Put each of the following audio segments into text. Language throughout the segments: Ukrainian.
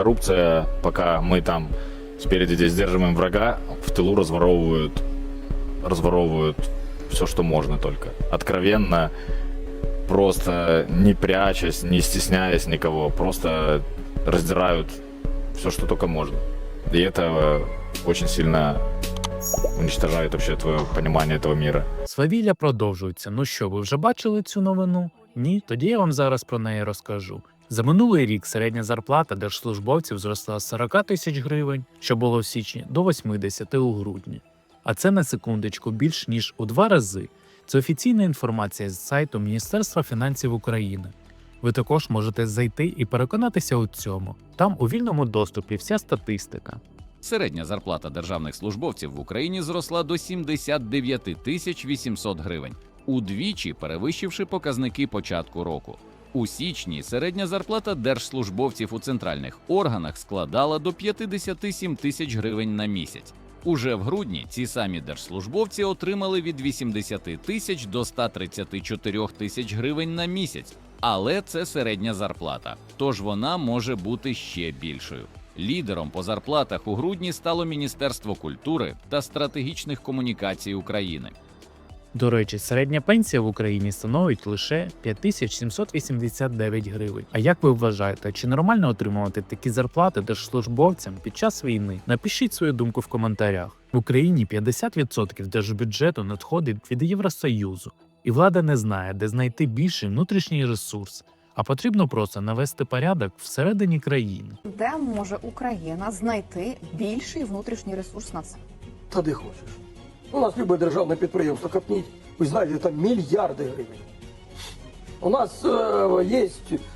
коррупция, пока мы там спереди здесь сдерживаем врага, в тылу разворовывают, разворовывают все, что можно только. Откровенно, просто не прячась, не стесняясь никого, просто раздирают все, что только можно. И это э, очень сильно уничтожает вообще твое понимание этого мира. Свавілля продовжується. Ну що, ви вже бачили цю новину? Ні? Тоді я вам зараз про неї розкажу. За минулий рік середня зарплата держслужбовців зросла з 40 тисяч гривень, що було в січні, до 80 у грудні. А це на секундочку більш ніж у два рази. Це офіційна інформація з сайту Міністерства фінансів України. Ви також можете зайти і переконатися у цьому. Там у вільному доступі вся статистика. Середня зарплата державних службовців в Україні зросла до 79 тисяч 800 гривень, удвічі перевищивши показники початку року. У січні середня зарплата держслужбовців у центральних органах складала до 57 тисяч гривень на місяць. Уже в грудні ці самі держслужбовці отримали від 80 тисяч до 134 тисяч гривень на місяць. Але це середня зарплата, тож вона може бути ще більшою. Лідером по зарплатах у грудні стало Міністерство культури та стратегічних комунікацій України. До речі, середня пенсія в Україні становить лише 5789 гривень. А як ви вважаєте, чи нормально отримувати такі зарплати держслужбовцям під час війни? Напишіть свою думку в коментарях. В Україні 50% держбюджету надходить від Євросоюзу, і влада не знає, де знайти більший внутрішній ресурс. А потрібно просто навести порядок всередині країни. Де може Україна знайти більший внутрішній ресурс на це? Та де хочеш. У нас любе державне підприємство копніть, ви знаєте, там мільярди гривень. У нас е, є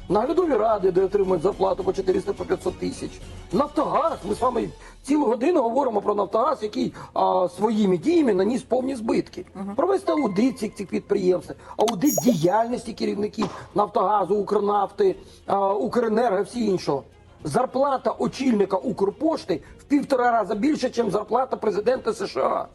наглядові ради, де отримують зарплату по 400 по 500 тисяч. Нафтогаз. Ми з вами цілу годину говоримо про Нафтогаз, який а, своїми діями наніс повні збитки. Провести аудит цих, цих підприємств, аудит діяльності керівників Нафтогазу, Укрнафти, а, Укренерго, всі іншого. Зарплата очільника Укрпошти в півтора рази більше, ніж зарплата президента США.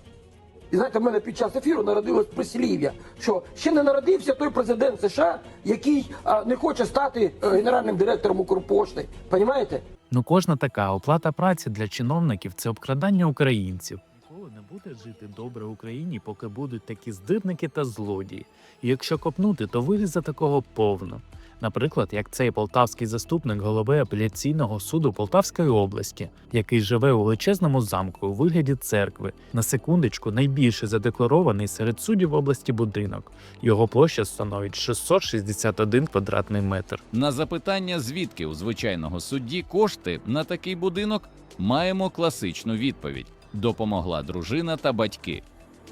І знаєте, в мене під час ефіру народилось прислів'я, що ще не народився той президент США, який а, не хоче стати е, генеральним директором Укрпошти. Понімаєте? Ну кожна така оплата праці для чиновників це обкрадання українців. Ніколи не буде жити добре в Україні, поки будуть такі здирники та злодії. І якщо копнути, то вилізе такого повно. Наприклад, як цей полтавський заступник голови апеляційного суду Полтавської області, який живе у величезному замку у вигляді церкви, на секундочку найбільше задекларований серед суддів області будинок. Його площа становить 661 квадратний метр. На запитання, звідки у звичайного судді кошти на такий будинок, маємо класичну відповідь: допомогла дружина та батьки.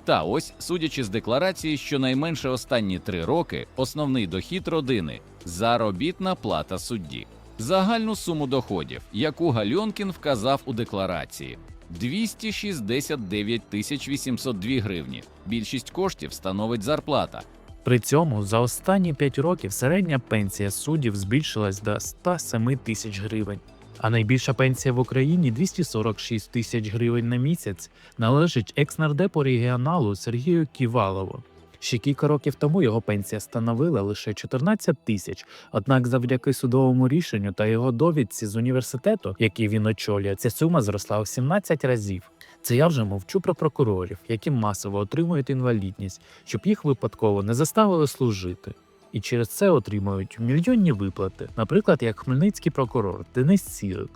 Та ось, судячи з декларації, щонайменше останні три роки основний дохід родини заробітна плата судді. Загальну суму доходів, яку Гальонкін вказав у декларації. 269 тисяч 802 гривні. Більшість коштів становить зарплата. При цьому за останні 5 років середня пенсія суддів збільшилась до 107 тисяч гривень. А найбільша пенсія в Україні 246 тисяч гривень на місяць належить екс-нардепу регіоналу Сергію Ківалову. Ще кілька років тому його пенсія становила лише 14 тисяч. Однак, завдяки судовому рішенню та його довідці з університету, який він очолює, ця сума зросла у 17 разів. Це я вже мовчу про прокурорів, які масово отримують інвалідність, щоб їх випадково не заставили служити. І через це отримують мільйонні виплати, наприклад, як хмельницький прокурор Денис Сірик.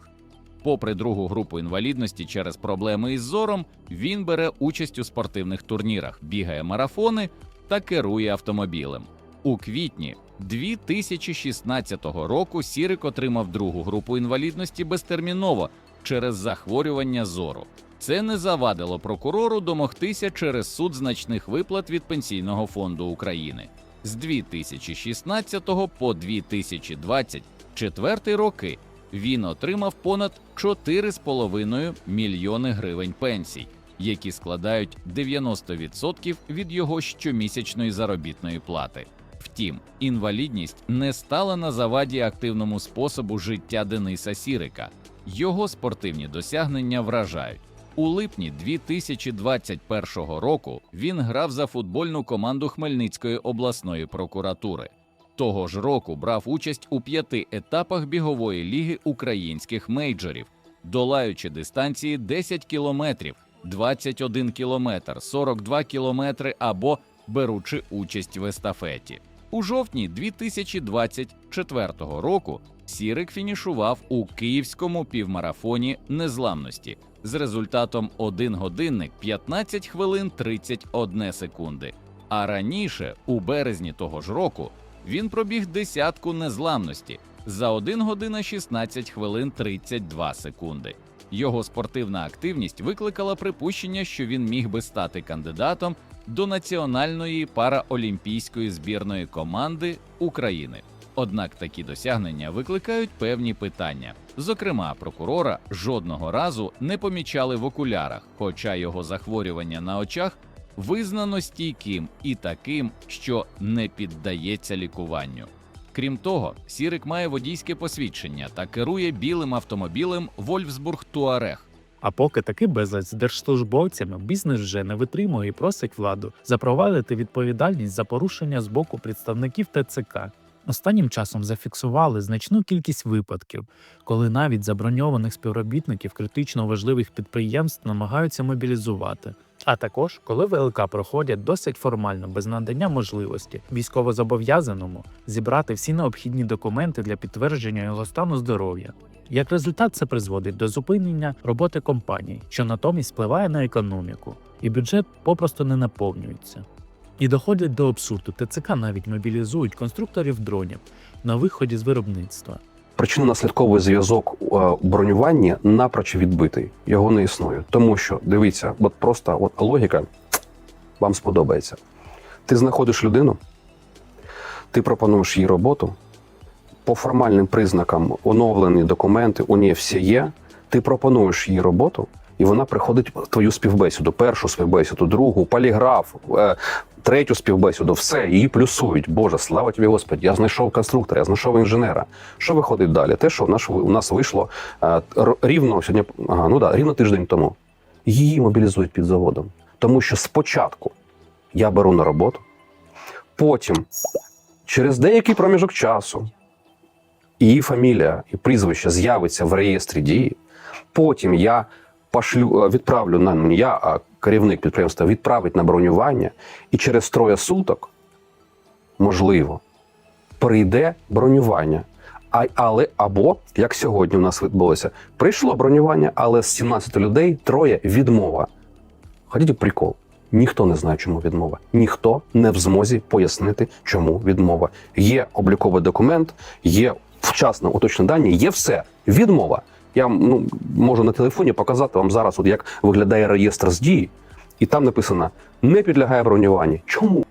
Попри другу групу інвалідності через проблеми із зором, він бере участь у спортивних турнірах, бігає марафони та керує автомобілем. У квітні 2016 року Сірик отримав другу групу інвалідності безтерміново через захворювання зору. Це не завадило прокурору домогтися через суд значних виплат від Пенсійного фонду України. З 2016 по 2024 роки він отримав понад 4,5 мільйони гривень пенсій, які складають 90% від його щомісячної заробітної плати. Втім, інвалідність не стала на заваді активному способу життя Дениса Сірика. Його спортивні досягнення вражають. У липні 2021 року він грав за футбольну команду Хмельницької обласної прокуратури. Того ж року брав участь у п'яти етапах бігової ліги українських мейджорів, долаючи дистанції 10 кілометрів, 21 кілометр, 42 кілометри або беручи участь в естафеті. У жовтні 2024 року Сірик фінішував у київському півмарафоні незламності з результатом 1 годинник 15 хвилин 31 секунди. А раніше, у березні того ж року, він пробіг десятку незламності за 1 година 16 хвилин 32 секунди. Його спортивна активність викликала припущення, що він міг би стати кандидатом до національної параолімпійської збірної команди України. Однак такі досягнення викликають певні питання. Зокрема, прокурора жодного разу не помічали в окулярах, хоча його захворювання на очах визнано стійким і таким, що не піддається лікуванню. Крім того, Сірик має водійське посвідчення та керує білим автомобілем Вольфсбург Туарег. А поки таки безлад з держслужбовцями бізнес вже не витримує і просить владу запровадити відповідальність за порушення з боку представників ТЦК. Останнім часом зафіксували значну кількість випадків, коли навіть заброньованих співробітників критично важливих підприємств намагаються мобілізувати. А також коли ВЛК проходять досить формально без надання можливості військовозобов'язаному зібрати всі необхідні документи для підтвердження його стану здоров'я. Як результат, це призводить до зупинення роботи компаній, що натомість впливає на економіку, і бюджет попросту не наповнюється. І доходять до абсурду. ТЦК навіть мобілізують конструкторів дронів на виході з виробництва. Причинно-наслідковий зв'язок е, у бронюванні напроч відбитий. Його не існує. Тому що дивіться, от просто от логіка вам сподобається. Ти знаходиш людину, ти пропонуєш їй роботу. По формальним признакам оновлені документи, у неї все є. Ти пропонуєш їй роботу, і вона приходить в твою співбесіду, першу співбесіду, другу, поліграф, е, третю співбесіду, все, її плюсують. Боже, слава тобі, Господи, я знайшов конструктора, я знайшов інженера. Що виходить далі? Те, що в нас, у нас вийшло е, рівно сьогодні, ага, ну да, рівно тиждень тому. Її мобілізують під заводом. Тому що спочатку я беру на роботу, потім, через деякий проміжок часу, її фамілія і прізвище з'явиться в реєстрі дії. Потім я пошлю, е, відправлю на не я, а керівник підприємства відправить на бронювання, і через троє суток, можливо, прийде бронювання. А, але або як сьогодні у нас відбулося, прийшло бронювання, але з 17 людей троє відмова. Хотіть прикол? Ніхто не знає, чому відмова. Ніхто не в змозі пояснити, чому відмова. Є обліковий документ, є вчасно уточнені дані, є все. Відмова. Я ну, можу на телефоні показати вам зараз, от як виглядає реєстр з дії, і там написано не підлягає бронюванню. Чому?